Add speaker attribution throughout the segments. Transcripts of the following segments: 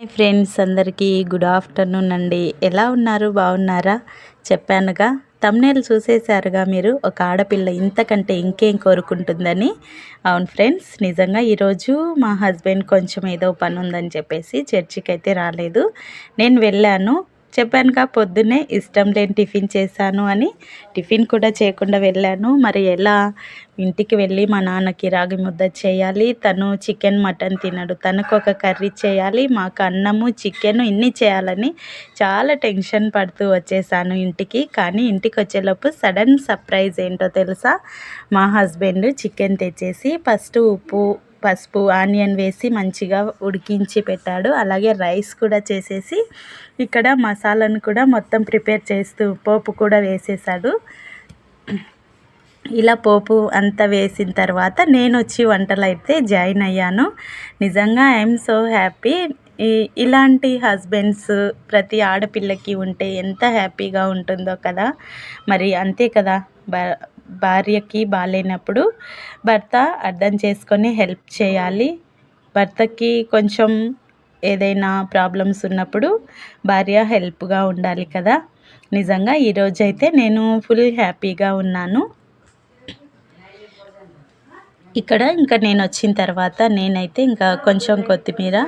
Speaker 1: Hi friends అందరికీ good afternoon అండి. ఎలా ఉన్నారు? బాగున్నారా? చెప్పానుగా తమ్నేలు చూసేశారుగా మీరు. ఒక ఆడపిల్ల ఇంతకంటే ఇంకేం కోరుకుంటుందని. అవును ఫ్రెండ్స్ నిజంగా ఈరోజు మా హస్బెండ్ కొంచెం ఏదో పని ఉందని చెప్పేసి చర్చికి అయితే రాలేదు. నేను వెళ్ళాను. చెప్పానుగా పొద్దున్నే ఇష్టం లేని టిఫిన్ చేశాను అని టిఫిన్ కూడా చేయకుండా వెళ్ళాను. మరి ఎలా? ఇంటికి వెళ్ళి మా నాన్నకి రాగి ముద్ద చేయాలి. తను చికెన్ మటన్ తినడు. తనకు ఒక కర్రీ చేయాలి. మాకు అన్నము చికెన్ ఇన్ని చేయాలని చాలా టెన్షన్ పడుతూ వచ్చేసాను ఇంటికి. కానీ ఇంటికి వచ్చేలోపు సడన్ సర్ప్రైజ్ ఏంటో తెలుసా? మా హస్బెండ్ చికెన్ తెచ్చేసి ఫస్ట్ ఉప్పు పసుపు ఆనియన్ వేసి మంచిగా ఉడికించి పెట్టాడు. అలాగే రైస్ కూడా చేసేసి ఇక్కడ మసాలాను కూడా మొత్తం ప్రిపేర్ చేస్తూ పోపు కూడా వేసేసాడు. ఇలా పోపు అంతా వేసిన తర్వాత నేను వచ్చి వంటలు అయితే జాయిన్ అయ్యాను. నిజంగా ఐఎమ్ సో హ్యాపీ. ఇలాంటి హస్బెండ్స్ ప్రతి ఆడపిల్లకి ఉంటే ఎంత హ్యాపీగా ఉంటుందో కదా. మరి అంతే కదా. భార్యకి బాగాలేనప్పుడు భర్త అర్థం చేసుకొని హెల్ప్ చేయాలి. భర్తకి కొంచెం ఏదైనా ప్రాబ్లమ్స్ ఉన్నప్పుడు భార్య హెల్ప్గా ఉండాలి కదా. నిజంగా ఈరోజైతే నేను ఫుల్ హ్యాపీగా ఉన్నాను. ఇక్కడ ఇంకా నేను వచ్చిన తర్వాత నేనైతే ఇంకా కొంచెం కొత్తిమీర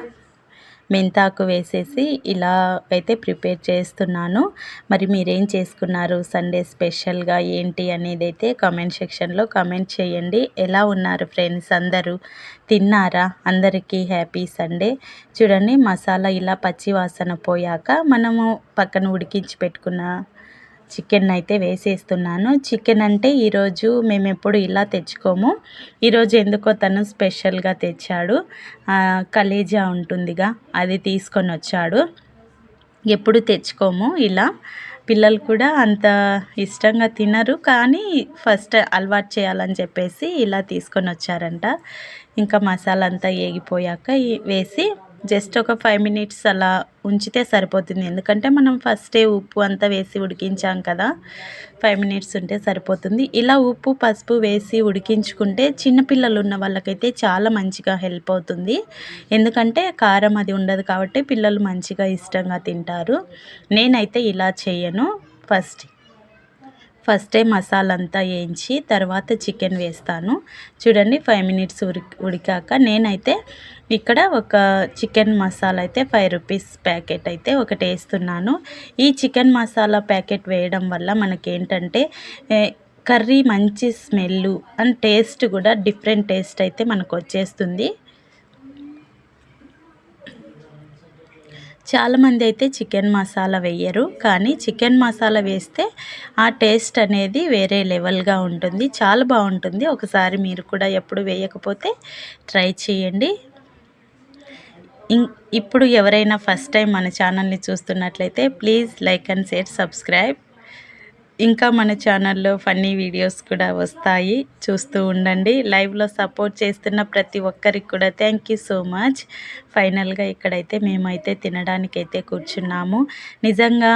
Speaker 1: మెంతాకు వేసేసి ఇలా అయితే ప్రిపేర్ చేస్తున్నాను. మరి మీరేం చేసుకున్నారు? సండే స్పెషల్గా ఏంటి అనేది అయితే కామెంట్ సెక్షన్లో కామెంట్ చేయండి. ఎలా ఉన్నారు ఫ్రెండ్స్ అందరూ? తిన్నారా? అందరికీ హ్యాపీ సండే. చూడండి మసాలా ఇలా పచ్చి వాసన పోయాక మనము పక్కన ఉడికించి పెట్టుకున్న చికెన్ అయితే వేసేస్తున్నాను. చికెన్ అంటే ఈరోజు మేము ఎప్పుడు ఇలా తెచ్చుకోము. ఈరోజు ఎందుకో తను స్పెషల్గా తెచ్చాడు. కలేజా ఉంటుందిగా అది తీసుకొని వచ్చాడు. ఎప్పుడు తెచ్చుకోము ఇలా. పిల్లలు కూడా అంత ఇష్టంగా తినరు కానీ ఫస్ట్ అలవాటు చేయాలని చెప్పేసి ఇలా తీసుకొని వచ్చారంట. ఇంకా మసాలా అంతా ఏగిపోయాక వేసి జస్ట్ ఒక ఫైవ్ మినిట్స్ అలా ఉంచితే సరిపోతుంది. ఎందుకంటే మనం ఫస్టే ఉప్పు అంతా వేసి ఉడికించాం కదా ఫైవ్ మినిట్స్ ఉంటే సరిపోతుంది. ఇలా ఉప్పు పసుపు వేసి ఉడికించుకుంటే చిన్నపిల్లలు ఉన్న వాళ్ళకైతే చాలా మంచిగా హెల్ప్ అవుతుంది. ఎందుకంటే కారం అది ఉండదు కాబట్టి పిల్లలు మంచిగా ఇష్టంగా తింటారు. నేనైతే ఇలా చేయను ఫస్ట్. ఫస్టే మసాలా అంతా వేయించి తర్వాత చికెన్ వేస్తాను. చూడండి ఫైవ్ మినిట్స్ ఉడి ఉడికాక నేనైతే ఇక్కడ ఒక చికెన్ మసాలా అయితే ఫైవ్ రూపీస్ ప్యాకెట్ అయితే ఒకటి వేస్తున్నాను. ఈ చికెన్ మసాలా ప్యాకెట్ వేయడం వల్ల మనకేంటంటే కర్రీ మంచి స్మెల్ అండ్ టేస్ట్ కూడా డిఫరెంట్ టేస్ట్ అయితే మనకు వచ్చేస్తుంది చాలామంది అయితే చికెన్ మసాలా వేయరు కానీ చికెన్ మసాలా వేస్తే ఆ టేస్ట్ అనేది వేరే లెవెల్గా ఉంటుంది. చాలా బాగుంటుంది. ఒకసారి మీరు కూడా ఎప్పుడు వేయకపోతే ట్రై చేయండి. ఇప్పుడు ఎవరైనా ఫస్ట్ టైం మన ఛానల్ని చూస్తున్నట్లయితే please like and share subscribe. ఇంకా మన ఛానల్లో ఫన్నీ వీడియోస్ కూడా వస్తాయి. చూస్తూ ఉండండి. లైవ్లో సపోర్ట్ చేస్తున్న ప్రతి ఒక్కరికి కూడా థ్యాంక్ యూ సో మచ్ ఫైనల్గా ఇక్కడైతే మేమైతే తినడానికైతే కూర్చున్నాము. నిజంగా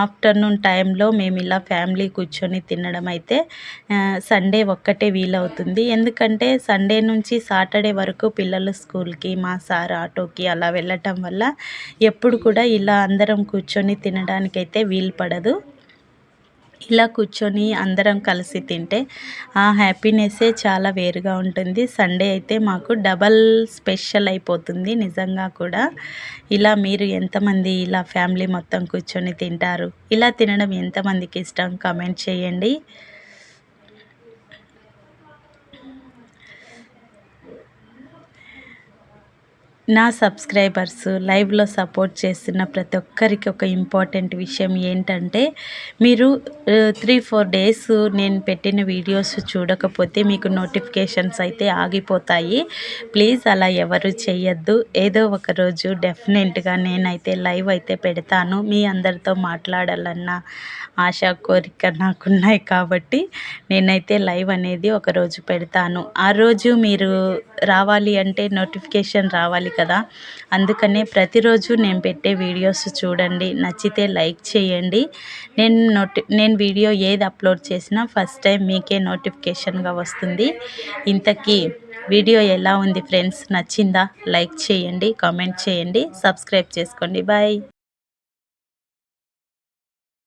Speaker 1: ఆఫ్టర్నూన్ టైంలో మేము ఇలా ఫ్యామిలీ కూర్చొని తినడం అయితే సండే ఒక్కటే వీలవుతుంది. ఎందుకంటే సండే నుంచి సాటర్డే వరకు పిల్లలు స్కూల్కి మా సార్ ఆటోకి అలా వెళ్ళటం వల్ల ఎప్పుడు కూడా ఇలా అందరం కూర్చొని తినడానికైతే వీలు పడదు. ఇలా కూర్చొని అందరం కలిసి తింటే ఆ హ్యాపీనెస్సే చాలా వేరుగా ఉంటుంది. సండే అయితే మాకు డబల్ స్పెషల్ అయిపోతుంది నిజంగా కూడా. ఇలా మీరు ఎంతమంది ఇలా ఫ్యామిలీ మొత్తం కూర్చొని తింటారు? ఇలా తినడం ఎంతమందికి ఇష్టం? కామెంట్ చేయండి. నా సబ్స్క్రైబర్స్ లైవ్లో సపోర్ట్ చేస్తున్న ప్రతి ఒక్కరికి ఒక ఇంపార్టెంట్ విషయం ఏంటంటే మీరు త్రీ ఫోర్ డేస్ నేను పెట్టిన వీడియోస్ చూడకపోతే మీకు నోటిఫికేషన్స్ అయితే ఆగిపోతాయి. ప్లీజ్ అలా ఎవరు చేయొద్దు. ఏదో ఒక రోజు డెఫినెట్గా నేనైతే లైవ్ అయితే పెడతాను. మీ అందరితో మాట్లాడాలన్న ఆశ కోరిక నాకున్నాయి కాబట్టి నేనైతే లైవ్ అనేది ఒకరోజు పెడతాను. ఆ రోజు మీరు రావాలి అంటే నోటిఫికేషన్ రావాలి కదా. అందుకనే ప్రతిరోజు నేను పెట్టే వీడియోస్ చూడండి. నచ్చితే లైక్ చేయండి. నేను నోటి నేను వీడియో ఏది అప్లోడ్ చేసినా ఫస్ట్ టైం మీకే నోటిఫికేషన్గా వస్తుంది. ఇంతకీ వీడియో ఎలా ఉంది ఫ్రెండ్స్? నచ్చిందా? లైక్ చేయండి కామెంట్ చేయండి. సబ్స్క్రైబ్ చేసుకోండి. బాయ్.